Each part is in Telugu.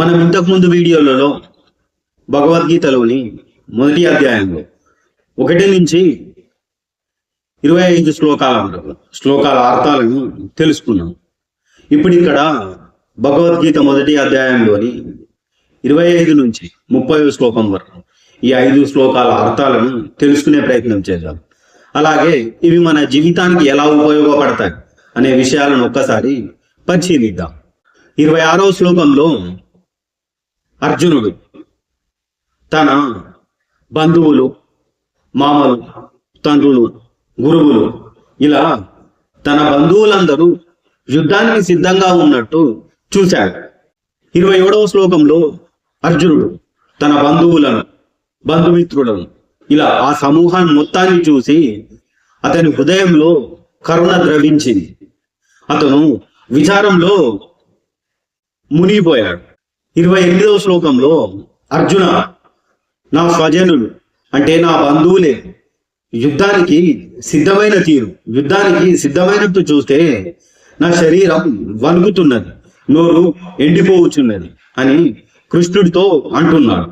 మనం ఇంతకుముందు వీడియోలలో భగవద్గీతలోని మొదటి అధ్యాయంలో ఒకటి నుంచి ఇరవై ఐదు శ్లోకాల వరకు శ్లోకాల అర్థాలను తెలుసుకున్నాం. ఇప్పుడు ఇక్కడ భగవద్గీత మొదటి అధ్యాయంలోని ఇరవై ఐదు నుంచి ముప్పై శ్లోకం వరకు ఈ ఐదు శ్లోకాల అర్థాలను తెలుసుకునే ప్రయత్నం చేద్దాం. అలాగే ఇవి మన జీవితానికి ఎలా ఉపయోగపడతాయి అనే విషయాలను ఒక్కసారి పరిశీలిద్దాం. ఇరవై ఆరో శ్లోకంలో అర్జునుడు తన బంధువులు మామలు తండ్రులు గురువులు ఇలా తన బంధువులందరూ యుద్ధానికి సిద్ధంగా ఉన్నట్టు చూశాడు. ఇరవై ఏడవ శ్లోకంలో అర్జునుడు తన బంధువులను బంధుమిత్రులను ఇలా ఆ సమూహాన్ని మొత్తాన్ని చూసి అతని హృదయంలో కరుణ ద్రవించింది. అతను విచారంలో మునిగిపోయాడు. ఇరవై ఎనిమిదవ శ్లోకంలో అర్జున నా స్వజనులు అంటే నా బంధువులే యుద్ధానికి సిద్ధమైన తీరు యుద్ధానికి సిద్ధమైనట్టు చూస్తే నా శరీరం వణుకుతున్నది నోరు ఎండిపోవచ్చున్నది అని కృష్ణుడితో అంటున్నాడు.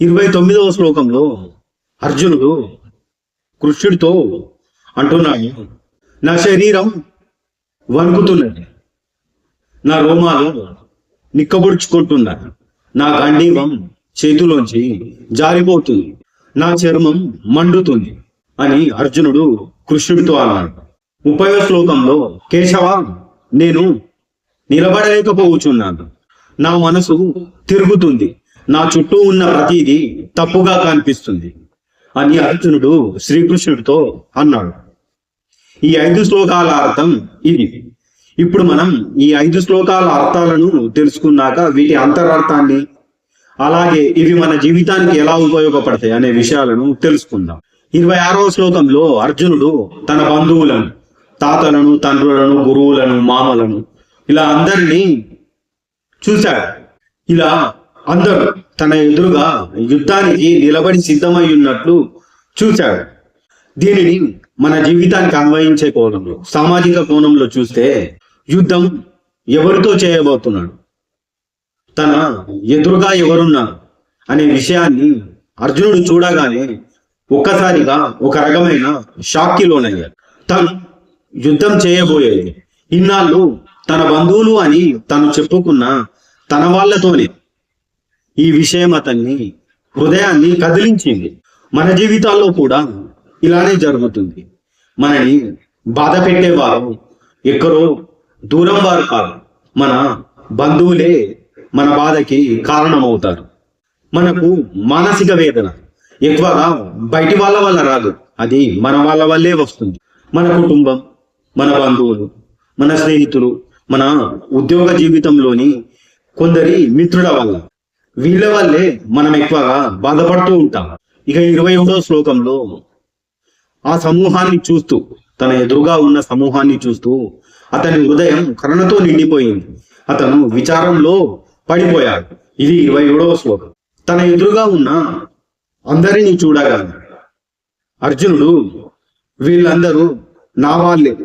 ఇరవై తొమ్మిదవ శ్లోకంలో అర్జునుడు కృష్ణుడితో అంటున్నాడు నా శరీరం వణుకుతున్నది నా రోమాలు నిక్కబుడుచుకుంటున్నాయి నా గండీవం చేతిలోంచి జారిపోతుంది. నా చర్మం మండుతుంది అని అర్జునుడు కృష్ణుడితో అన్నాడు. ముప్పై శ్లోకంలో కేశవ నేను నిలబడలేకపోవచ్చున్నాను నా మనసు తిరుగుతుంది. నా చుట్టూ ఉన్న ప్రతిదీ తప్పుగా కనిపిస్తుంది అని అర్జునుడు శ్రీకృష్ణుడితో అన్నాడు. ఈ ఐదు శ్లోకాల అర్థం ఇది. ఇప్పుడు మనం ఈ ఐదు శ్లోకాల అర్థాలను తెలుసుకున్నాక వీటి అంతరార్థాన్ని అలాగే ఇవి మన జీవితానికి ఎలా ఉపయోగపడతాయి అనే విషయాలను తెలుసుకుందాం. ఇరవై ఆరవ శ్లోకంలో అర్జునుడు తన బంధువులను తాతలను తండ్రులను గురువులను మామలను ఇలా అందరినీ చూశాడు. ఇలా అందరూ తన ఎదురుగా యుద్ధానికి నిలబడి సిద్ధమై ఉన్నట్లు చూశాడు. దీనిని మన జీవితానికి అన్వయించే కోణంలో సామాజిక కోణంలో చూస్తే యుద్ధం ఎవరితో చేయబోతున్నాడు? తన ఎదురుగా ఎవరున్నారు అనే విషయాన్ని అర్జునుడు చూడగానే ఒక్కసారిగా ఒక రకమైన షాక్కి లోనయ్యాడు తను యుద్ధం చేయబోయేది ఇన్నాళ్ళు తన బంధువులు అని తను చెప్పుకున్న తన వాళ్ళతోనే. ఈ విషయం అతన్ని హృదయాన్ని కదిలించింది. మన జీవితాల్లో కూడా ఇలానే జరుగుతుంది. మనని బాధ పెట్టేవారు ఎక్కడో దూరం వారు కాదు మన బంధువులే మన బాధకి కారణమవుతారు. మనకు మానసిక వేదన. ఎక్కువగా బయటి వాళ్ళ వల్ల రాదు. అది మన వాళ్ళ వల్లే వస్తుంది. మన కుటుంబం మన బంధువులు మన స్నేహితులు మన ఉద్యోగ జీవితంలోని కొందరి మిత్రుల వల్ల. వీళ్ళ వల్లే మనం ఎక్కువగా బాధపడుతూ ఉంటాం. ఇక ఇరవై ఒకటో శ్లోకంలో ఆ సమూహాన్ని చూస్తూ తన ఎదురుగా ఉన్న సమూహాన్ని చూస్తూ అతని హృదయం కరుణతో నిండిపోయింది. అతను విచారంలో పడిపోయాడు. ఇది ఇరవై ఏడవ శ్లోకం. తన ఎదురుగా ఉన్న అందరినీ చూడగా అర్జునుడు వీళ్ళందరూ నా వాళ్ళే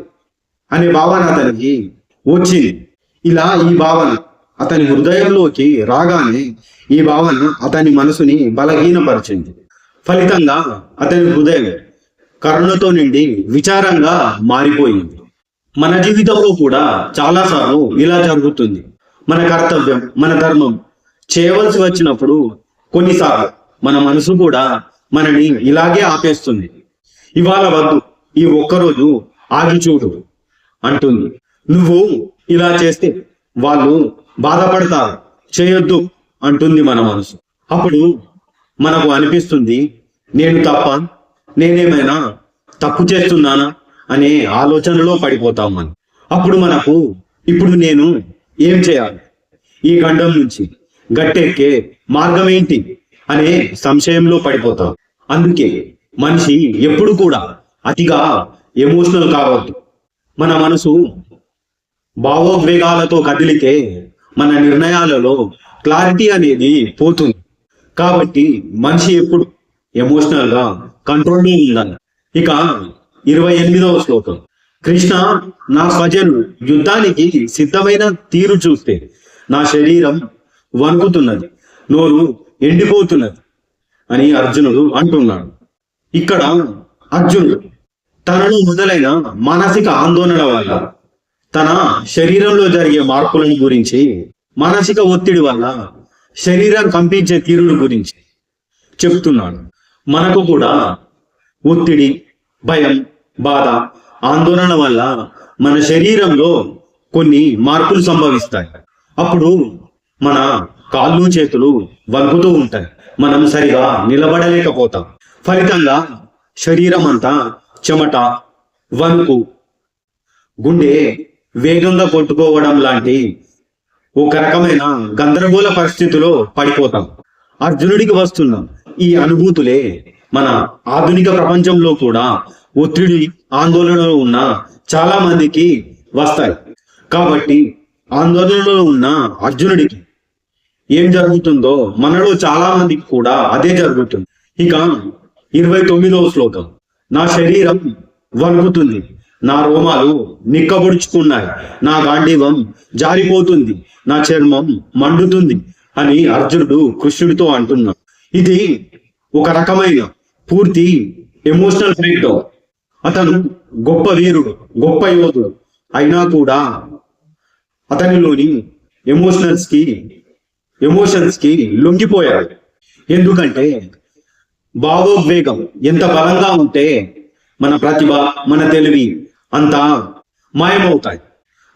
అనే భావన అతనికి వచ్చింది. ఇలా ఈ భావన అతని హృదయంలోకి రాగానే ఈ భావన అతని మనసుని బలహీనపరిచింది. ఫలితంగా అతని హృదయం కరుణతో నిండి విచారంగా మారిపోయింది. మన జీవితంలో కూడా చాలాసార్లు ఇలా జరుగుతుంది. మన కర్తవ్యం మన ధర్మం చేయవలసి వచ్చినప్పుడు కొన్నిసార్లు మన మనసు కూడా మనని ఇలాగే ఆపేస్తుంది. ఇవాళ వద్దు ఈ ఒక్కరోజు ఆగి చూడు అంటుంది. నువ్వు ఇలా చేస్తే వాళ్ళు బాధపడతారు చేయొద్దు అంటుంది మన మనసు. అప్పుడు మనకు అనిపిస్తుంది నేను తప్ప నేనేమైనా తప్పు చేస్తున్నానా? అనే ఆలోచనలో పడిపోతాం మనం. అప్పుడు మనకు ఇప్పుడు నేను ఏం చేయాలి? ఈ గండం నుంచి గట్టెక్కే మార్గం ఏంటి? అనే సంశయంలో పడిపోతాం. అందుకే మనిషి ఎప్పుడు కూడా అతిగా ఎమోషనల్ కావద్దు. మన మనసు భావోద్వేగాలతో కదిలితే మన నిర్ణయాలలో క్లారిటీ అనేది పోతుంది. కాబట్టి మనిషి ఎప్పుడు ఎమోషనల్గా కంట్రోల్లో ఉండాలి. ఇక ఇరవై ఎనిమిదవ శ్లోకం. కృష్ణ నా స్వజనుడు యుద్ధానికి సిద్ధమైన తీరు చూస్తే నా శరీరం వణుకుతున్నది నోరు ఎండిపోతున్నది అని అర్జునుడు అంటున్నాడు. ఇక్కడ అర్జునుడు తనను మొదలైన మానసిక ఆందోళన వల్ల తన శరీరంలో జరిగే మార్పులను గురించి మానసిక ఒత్తిడి వల్ల శరీరం కంపించే తీరును గురించి చెప్తున్నాడు. మనకు కూడా ఒత్తిడి భయం బాధ ఆందోళన వల్ల మన శరీరంలో కొన్ని మార్పులు సంభవిస్తాయి. అప్పుడు మన కాళ్ళు చేతులు వణుకుతూ ఉంటాయి. మనం సరిగా నిలబడలేకపోతాం. ఫలితంగా శరీరం అంతా చెమట వణుకు గుండె వేగంగా కొట్టుకోవడం లాంటి ఒక రకమైన గందరగోళ పరిస్థితిలో పడిపోతాం. అర్జునుడికి వస్తున్న. ఈ అనుభూతులే మన ఆధునిక ప్రపంచంలో కూడా ఒత్తిడి ఆందోళనలో ఉన్న చాలా మందికి వస్తాయి. కాబట్టి ఆందోళనలో ఉన్న అర్జునుడికి ఏం జరుగుతుందో మనలో చాలా మందికి కూడా అదే జరుగుతుంది. ఇక ఇరవై తొమ్మిదవ శ్లోకం. నా శరీరం వణుకుతుంది. నా రోమాలు నిక్కబొడుచుకున్నాయి. నా గాంధీవం జారిపోతుంది. నా చర్మం మండుతుంది అని అర్జునుడు కృష్ణుడితో అంటున్నాడు. ఇది ఒక రకమైన పూర్తి ఎమోషనల్ ఫైట్ అతను గొప్ప వీరుడు గొప్ప యోధుడు అయినా కూడా అతనిలోని ఎమోషనల్స్కి ఎమోషన్స్కి లొంగిపోయాడు. ఎందుకంటే భావోద్వేగం ఎంత బలంగా ఉంటే మన ప్రతిభ మన తెలివి అంతా మాయమవుతాయి.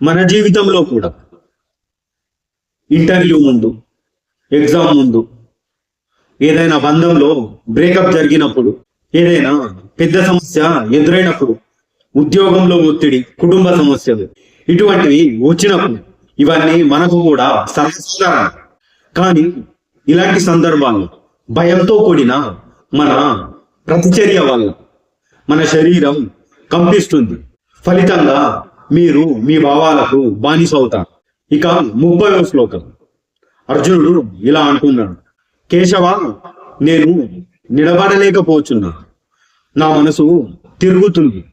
మన జీవితంలో కూడా ఇంటర్వ్యూ ముందు ఎగ్జామ్ ముందు ఏదైనా బంధంలో బ్రేకప్ జరిగినప్పుడు ఏదైనా పెద్ద సమస్య ఎదురైనప్పుడు ఉద్యోగంలో ఒత్తిడి కుటుంబ సమస్యలు ఇటువంటివి వచ్చినప్పుడు ఇవన్నీ మనకు కూడా సర్వసాధారణ కానీ ఇలాంటి సందర్భాల్లో భయంతో కూడిన మన ప్రతిచర్య వల్ల మన శరీరం కంపిస్తుంది. ఫలితంగా మీరు మీ భావాలకు బానిసవుతారు ఇక ముప్పై శ్లోకం. అర్జునుడు ఇలా అంటున్నాడు. కేశవ నేను నిలబడలేకపోతున్నా. నా మనసు తిరుగుతుంది.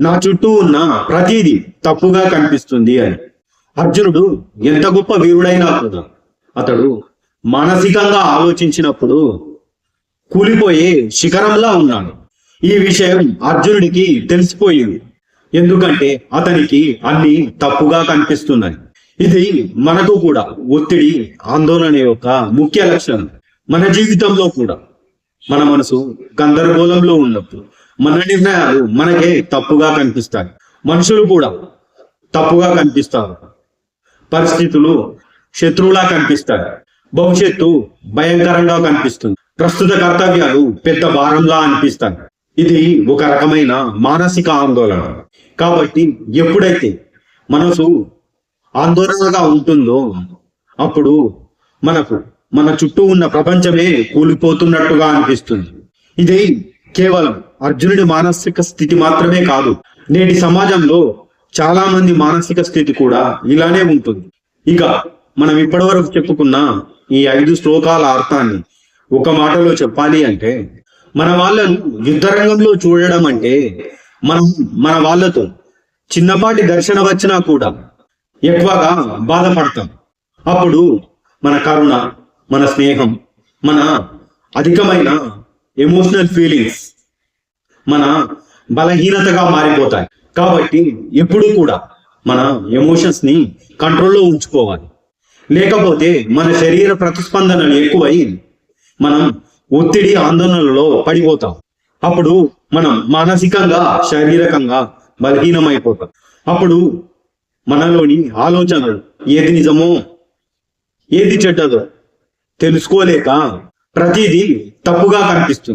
నా చుట్టూ ఉన్న ప్రతిదీ తప్పుగా కనిపిస్తుంది అని. అర్జునుడు ఎంత గొప్ప వీరుడైనా కూడా అతడు మానసికంగా ఆలోచించినప్పుడు కూలిపోయే శిఖరంలా ఉన్నాడు. ఈ విషయం అర్జునుడికి తెలిసిపోయింది. ఎందుకంటే అతనికి అన్ని తప్పుగా కనిపిస్తున్నాయి. ఇది మనకు కూడా ఒత్తిడి ఆందోళన యొక్క ముఖ్య లక్షణం. మన జీవితంలో కూడా మన మనసు గందరగోళంలో ఉన్నప్పుడు మన నిర్ణయాలు మనకే తప్పుగా కనిపిస్తాయి. మనుషులు కూడా తప్పుగా కనిపిస్తారు. పరిస్థితులు శత్రువులా కనిపిస్తాయి. భవిష్యత్తు భయంకరంగా కనిపిస్తుంది. ప్రస్తుత కర్తవ్యాలు పెద్ద భారంలా అనిపిస్తాయి. ఇది ఒక రకమైన మానసిక ఆందోళన. కాబట్టి ఎప్పుడైతే మనసు ఆందోళనగా ఉంటుందో అప్పుడు మనకు మన చుట్టూ ఉన్న ప్రపంచమే కూలిపోతున్నట్టుగా అనిపిస్తుంది. ఇది కేవలం అర్జునుడి మానసిక స్థితి మాత్రమే కాదు నేటి సమాజంలో చాలా మంది మానసిక స్థితి కూడా ఇలానే ఉంటుంది. ఇక మనం ఇప్పటివరకు చెప్పుకున్న ఈ ఐదు శ్లోకాల అర్థాన్ని ఒక మాటలో చెప్పాలి అంటే మన వాళ్ళను యుద్ధరంగంలో చూడడం అంటే మనం మన వాళ్ళతో చిన్నపాటి ఘర్షణ వచ్చినా కూడా ఎక్కువగా బాధపడతాం. అప్పుడు మన కరుణ మన స్నేహం మన అధికమైన ఎమోషనల్ ఫీలింగ్స్ మన బలహీనతగా మారిపోతాయి. కాబట్టి ఎప్పుడూ కూడా మన ఎమోషన్స్ని కంట్రోల్లో ఉంచుకోవాలి. లేకపోతే మన శరీర ప్రతిస్పందనలు ఎక్కువై మనం ఒత్తిడి ఆందోళనలలో పడిపోతాం. అప్పుడు మనం మానసికంగా శారీరకంగా బలహీనమైపోతాం. అప్పుడు మనలోని ఆలోచనలు ఏది నిజమో ఏది చెడ్డదో తెలుసుకోలేక ప్రతిదీ తప్పుగా కనిపిస్తుంది.